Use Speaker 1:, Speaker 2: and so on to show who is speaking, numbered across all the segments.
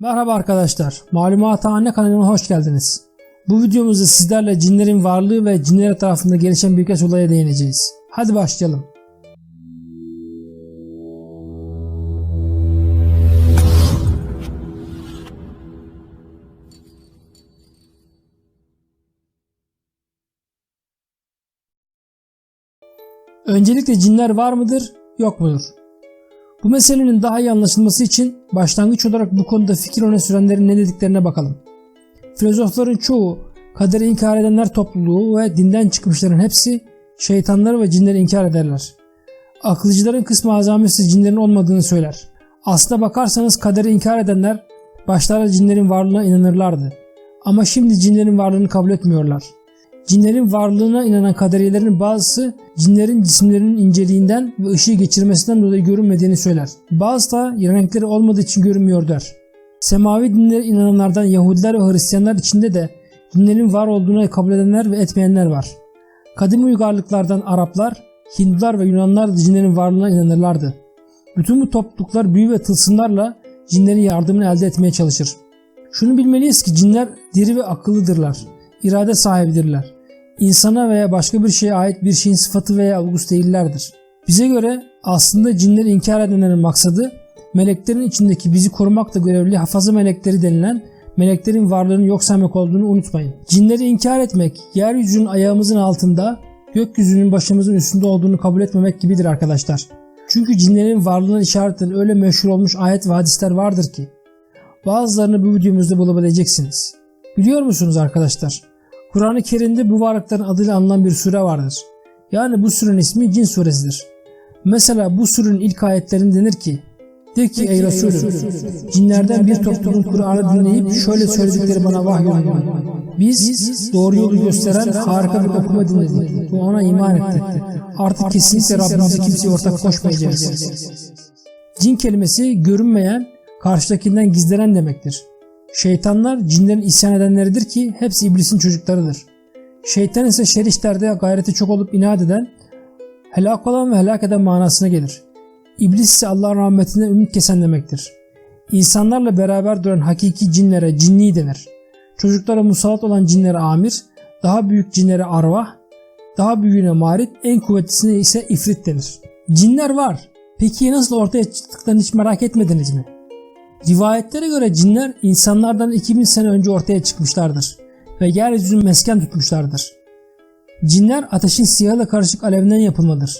Speaker 1: Merhaba arkadaşlar, Malumathane kanalına hoş geldiniz. Bu videomuzda sizlerle cinlerin varlığı ve cinler etrafında gelişen birkaç olaya değineceğiz. Hadi başlayalım. Öncelikle cinler var mıdır, yok mudur? Bu meselenin daha iyi anlaşılması için başlangıç olarak bu konuda fikir öne sürenlerin ne dediklerine bakalım. Filozofların çoğu, kaderi inkar edenler topluluğu ve dinden çıkmışların hepsi şeytanları ve cinleri inkar ederler. Akılcıların kısmı azamesi cinlerin olmadığını söyler. Aslına bakarsanız kaderi inkar edenler başlarda cinlerin varlığına inanırlardı. Ama şimdi cinlerin varlığını kabul etmiyorlar. Cinlerin varlığına inanan kaderilerin bazısı cinlerin cisimlerinin inceliğinden ve ışığı geçirmesinden dolayı görünmediğini söyler. Bazı da renkleri olmadığı için görünmüyor der. Semavi dinlere inananlardan Yahudiler ve Hristiyanlar içinde de dinlerin var olduğunu kabul edenler ve etmeyenler var. Kadim uygarlıklardan Araplar, Hindular ve Yunanlar da cinlerin varlığına inanırlardı. Bütün bu topluluklar büyü ve tılsımlarla cinlerin yardımını elde etmeye çalışır. Şunu bilmeliyiz ki cinler diri ve akıllıdırlar. İrade sahibidirler insana veya başka bir şeye ait bir şeyin sıfatı veya olgusu değillerdir. Bize göre aslında cinleri inkar edenlerin maksadı meleklerin içindeki bizi korumakla görevli hafaza melekleri denilen meleklerin varlığını yok saymak olduğunu unutmayın. Cinleri inkar etmek, yeryüzünün ayağımızın altında, gökyüzünün başımızın üstünde olduğunu kabul etmemek gibidir arkadaşlar. Çünkü cinlerin varlığına işaret eden öyle meşhur olmuş ayet ve hadisler vardır ki bazılarını bu videomuzda bulabileceksiniz. Biliyor musunuz arkadaşlar? Kur'an-ı Kerim'de bu varlıkların adıyla anılan bir sure vardır. Yani bu surenin ismi Cin suresidir. Mesela bu surenin ilk ayetlerinde denir ki De ki ey Resulüm cinlerden bir topluluğun Kur'an'ı dinleyip şöyle söyledikleri bana vahyolundu. Biz doğru yolu gösteren harika bir okuma dinledik ve ona iman ettik. Artık kesinlikle Rabbimize kimseye ortak koşmayacağız. Cin kelimesi görünmeyen, karşıdakinden gizlenen demektir. Şeytanlar cinlerin isyan edenleridir ki hepsi iblisin çocuklarıdır. Şeytan ise şer işlerde gayreti çok olup inat eden, helak olan ve helak eden manasına gelir. İblis ise Allah'ın rahmetinden ümit kesen demektir. İnsanlarla beraber duran hakiki cinlere cinni denir. Çocuklara musallat olan cinlere amir, daha büyük cinlere arvah, daha büyüğüne marit, en kuvvetlisine ise ifrit denir. Cinler var. Peki nasıl ortaya çıktıklarını hiç merak etmediniz mi? Rivayetlere göre cinler insanlardan 2000 sene önce ortaya çıkmışlardır ve yeryüzünü mesken tutmuşlardır. Cinler ateşin siyahla karışık alevden yapılmadır.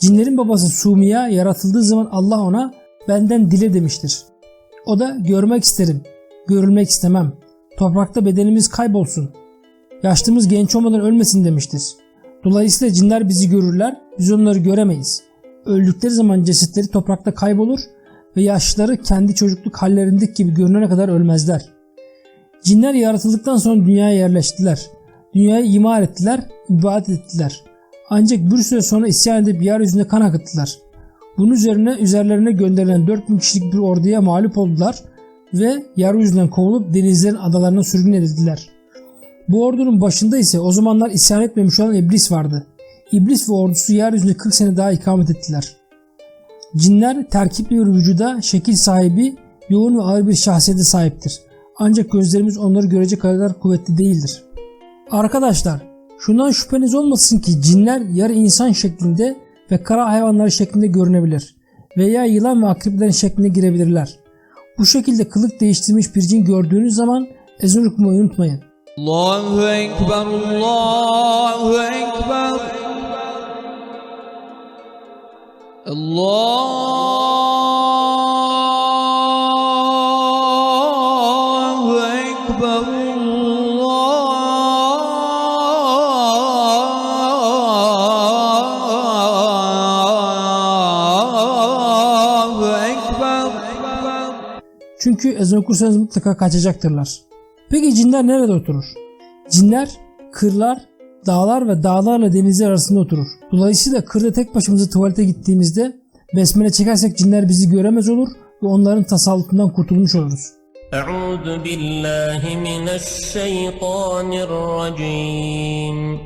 Speaker 1: Cinlerin babası Sumiya yaratıldığı zaman Allah ona benden dile demiştir. O da görmek isterim, görülmek istemem. Toprakta bedenimiz kaybolsun. Yaşlımız genç olmadan ölmesin demiştir. Dolayısıyla cinler bizi görürler, biz onları göremeyiz. Öldükleri zaman cesetleri toprakta kaybolur ve yaşlıları kendi çocukluk hallerindeki gibi görünene kadar ölmezler. Cinler yaratıldıktan sonra dünyaya yerleştiler. Dünyayı imar ettiler, ibadet ettiler. Ancak bir süre sonra isyan edip yeryüzünde kan akıttılar. Bunun üzerine üzerlerine gönderilen 4000 kişilik bir orduya mağlup oldular ve yeryüzünden kovulup denizlerin adalarına sürgün edildiler. Bu ordunun başında ise o zamanlar isyan etmemiş olan iblis vardı. İblis ve ordusu yeryüzünde 40 sene daha ikamet ettiler. Cinler terkipli bir vücuda şekil sahibi, yoğun ve ağır bir şahsiyete sahiptir. Ancak gözlerimiz onları görecek kadar kuvvetli değildir. Arkadaşlar, şundan şüpheniz olmasın ki cinler yarı insan şeklinde ve kara hayvanları şeklinde görünebilir veya yılan ve akreplerin şeklinde girebilirler. Bu şekilde kılık değiştirmiş bir cin gördüğünüz zaman ezan okumayı unutmayın.
Speaker 2: Allahu Ekber, Allahu Ekber. Allahu Ekber, Allahu Ekber.
Speaker 1: Çünkü ezan okursanız mutlaka kaçacaktırlar. Peki cinler nerede oturur? Cinler kırlar, dağlar ve dağlarla denizler arasında oturur. Dolayısıyla kırda tek başımıza tuvalete gittiğimizde besmele çekersek cinler bizi göremez olur ve onların tasallutundan kurtulmuş oluruz.
Speaker 3: Euzu billahi mineşşeytanirracim.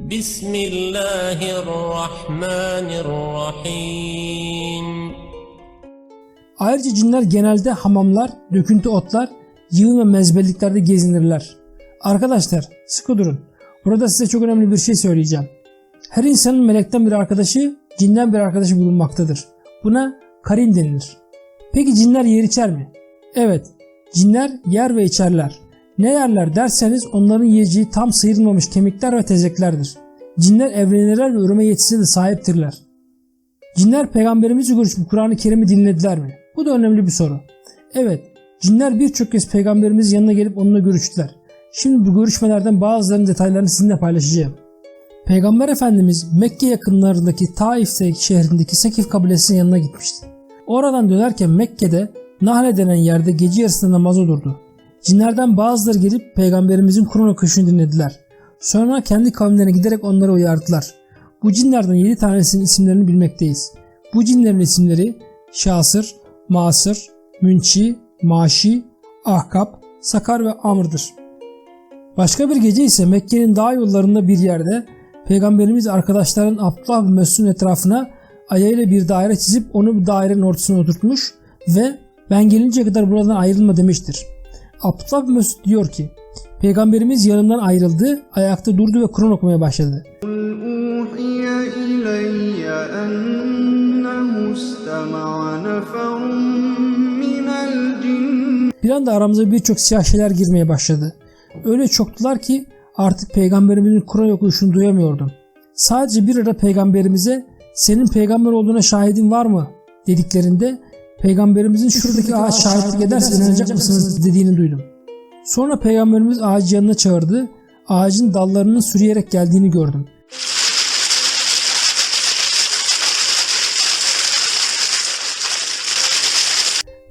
Speaker 3: Bismillahirrahmanirrahim.
Speaker 1: Ayrıca cinler genelde hamamlar, döküntü otlar, yığın ve mezbelliklerde gezinirler. Arkadaşlar sıkı durun. Burada size çok önemli bir şey söyleyeceğim. Her insanın melekten bir arkadaşı, cinden bir arkadaşı bulunmaktadır. Buna karin denilir. Peki cinler yer içer mi? Evet, cinler yer ve içerler. Ne yerler derseniz onların yiyeceği tam sıyrılmamış kemikler ve tezeklerdir. Cinler evlenirler ve üreme yetisine de sahiptirler. Cinler peygamberimizi görüşüp Kur'an-ı Kerim'i dinlediler mi? Bu da önemli bir soru. Evet, cinler birçok kez peygamberimizin yanına gelip onunla görüştüler. Şimdi bu görüşmelerden bazılarının detaylarını sizinle paylaşacağım. Peygamber Efendimiz Mekke yakınlarındaki Taif'te şehrindeki Sakif kabilesinin yanına gitmişti. Oradan dönerken Mekke'de Nahle denen yerde gece yarısında namaza durdu. Cinlerden bazıları gelip peygamberimizin Kur'an okuyuşunu dinlediler. Sonra kendi kavimlerine giderek onları uyardılar. Bu cinlerden 7 tanesinin isimlerini bilmekteyiz. Bu cinlerin isimleri Şasır, Masır, Münçi, Maşi, Ahkap, Sakar ve Amr'dır. Başka bir gece ise Mekke'nin dağ yollarında bir yerde Peygamberimiz arkadaşların Abdullah ve Mesud'un etrafına ayağıyla bir daire çizip onu bir dairenin ortasına oturtmuş ve ben gelinceye kadar buradan ayrılma demiştir. Abdullah ve Mesud diyor ki Peygamberimiz yanından ayrıldı, ayakta durdu ve Kur'an okumaya başladı. Bir anda aramıza birçok siyah şeyler girmeye başladı. Öyle çoktular ki artık peygamberimizin Kur'an okuyuşunu duyamıyordum. Sadece bir ara peygamberimize senin peygamber olduğuna şahidin var mı dediklerinde peygamberimizin şuradaki ağaç şahitlik ederse inanacak mısınız dediğini duydum. Sonra peygamberimiz ağacı yanına çağırdı. Ağacın dallarının sürüyerek geldiğini gördüm.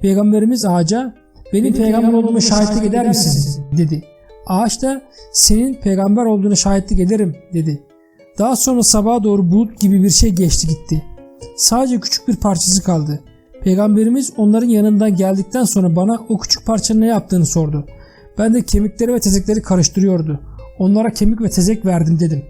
Speaker 1: Peygamberimiz ağaca benim peygamber olduğuma şahitlik eder misin dedi. Ağaç da senin peygamber olduğuna şahitlik ederim dedi. Daha sonra sabaha doğru bulut gibi bir şey geçti gitti. Sadece küçük bir parçası kaldı. Peygamberimiz onların yanından geldikten sonra bana o küçük parçanın ne yaptığını sordu. Ben de kemikleri ve tezekleri karıştırıyordu. Onlara kemik ve tezek verdim dedim.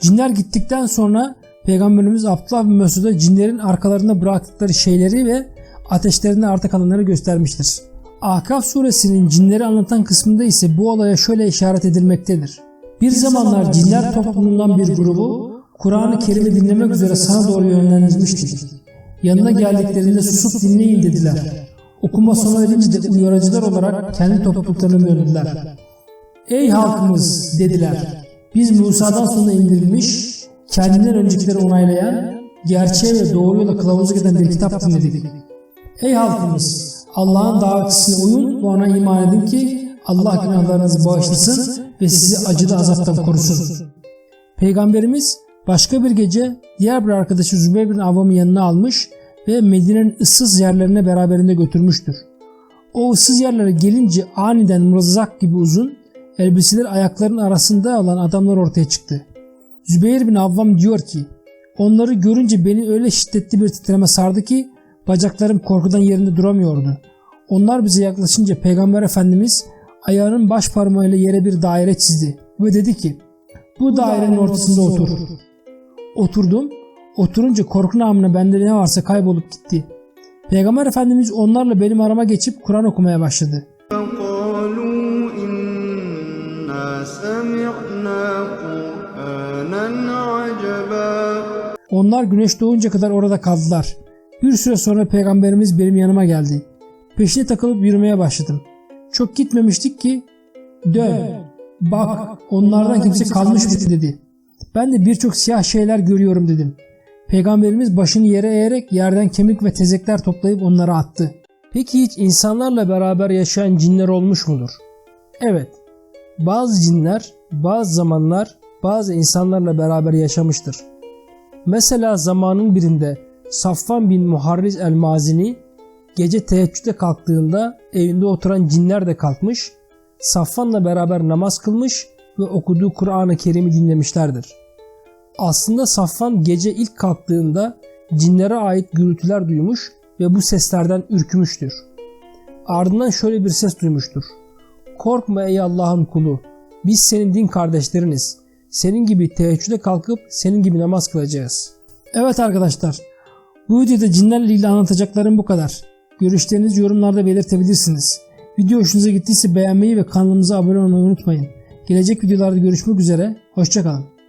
Speaker 1: Cinler gittikten sonra Peygamberimiz Abdullah bin Mesud'a cinlerin arkalarında bıraktıkları şeyleri ve ateşlerinde arta kalanları göstermiştir. Ahkaf suresinin cinleri anlatan kısmında ise bu olaya şöyle işaret edilmektedir. Bir zamanlar cinler toplumundan bir grubu Kur'an-ı Kerim'i dinlemek üzere sana doğru yönlendirmiştik. Yanına geldiklerinde susup dinleyin dediler. Okuma sona erince de uyarıcılar olarak kendi topluluklarına döndüler. Ey halkımız dediler. Biz Musa'dan sonra indirilmiş, kendinden öncekileri onaylayan, gerçeğe ve doğru yola kılavuzluk eden bir kitap dinledik. Ey halkımız! Allah'ın davetçisine uyun ve ona iman edin ki Allah günahlarınızı bağışlasın ve sizi acılı azaptan korusun. Peygamberimiz başka bir gece diğer bir arkadaşı Zübeyir bin Avvam'ı yanına almış ve Medine'nin ıssız yerlerine beraberinde götürmüştür. O ıssız yerlere gelince aniden mızrak gibi uzun, elbiseler ayaklarının arasında olan adamlar ortaya çıktı. Zübeyir bin Avvam diyor ki, onları görünce beni öyle şiddetli bir titreme sardı ki Bacaklarım korkudan yerinde duramıyordu. Onlar bize yaklaşınca Peygamber Efendimiz ayağının baş parmağıyla yere bir daire çizdi ve dedi ki bu dairenin ortasında otur. Oturdum. Oturunca korku namına bende ne varsa kaybolup gitti. Peygamber Efendimiz onlarla benim arama geçip Kur'an okumaya başladı. Onlar güneş doğunca kadar orada kaldılar. Bir süre sonra peygamberimiz benim yanıma geldi. Peşine takılıp yürümeye başladım. Çok gitmemiştik ki dön bak onlardan kimse kalmış mı dedi. Ben de birçok siyah şeyler görüyorum dedim. Peygamberimiz başını yere eğerek yerden kemik ve tezekler toplayıp onlara attı. Peki hiç insanlarla beraber yaşayan cinler olmuş mudur? Evet. Bazı cinler bazı zamanlar bazı insanlarla beraber yaşamıştır. Mesela zamanın birinde Safvan bin Muharriz el-Mazini gece teheccüde kalktığında evinde oturan cinler de kalkmış, Safvan'la beraber namaz kılmış ve okuduğu Kur'an-ı Kerim'i dinlemişlerdir. Aslında Safvan gece ilk kalktığında cinlere ait gürültüler duymuş ve bu seslerden ürkmüştür. Ardından şöyle bir ses duymuştur. Korkma ey Allah'ın kulu. Biz senin din kardeşleriniz. Senin gibi teheccüde kalkıp senin gibi namaz kılacağız. Evet arkadaşlar. Bu videoda cinlerle ilgili anlatacaklarım bu kadar. Görüşlerinizi yorumlarda belirtebilirsiniz. Video hoşunuza gittiyse beğenmeyi ve kanalımıza abone olmayı unutmayın. Gelecek videolarda görüşmek üzere. Hoşçakalın.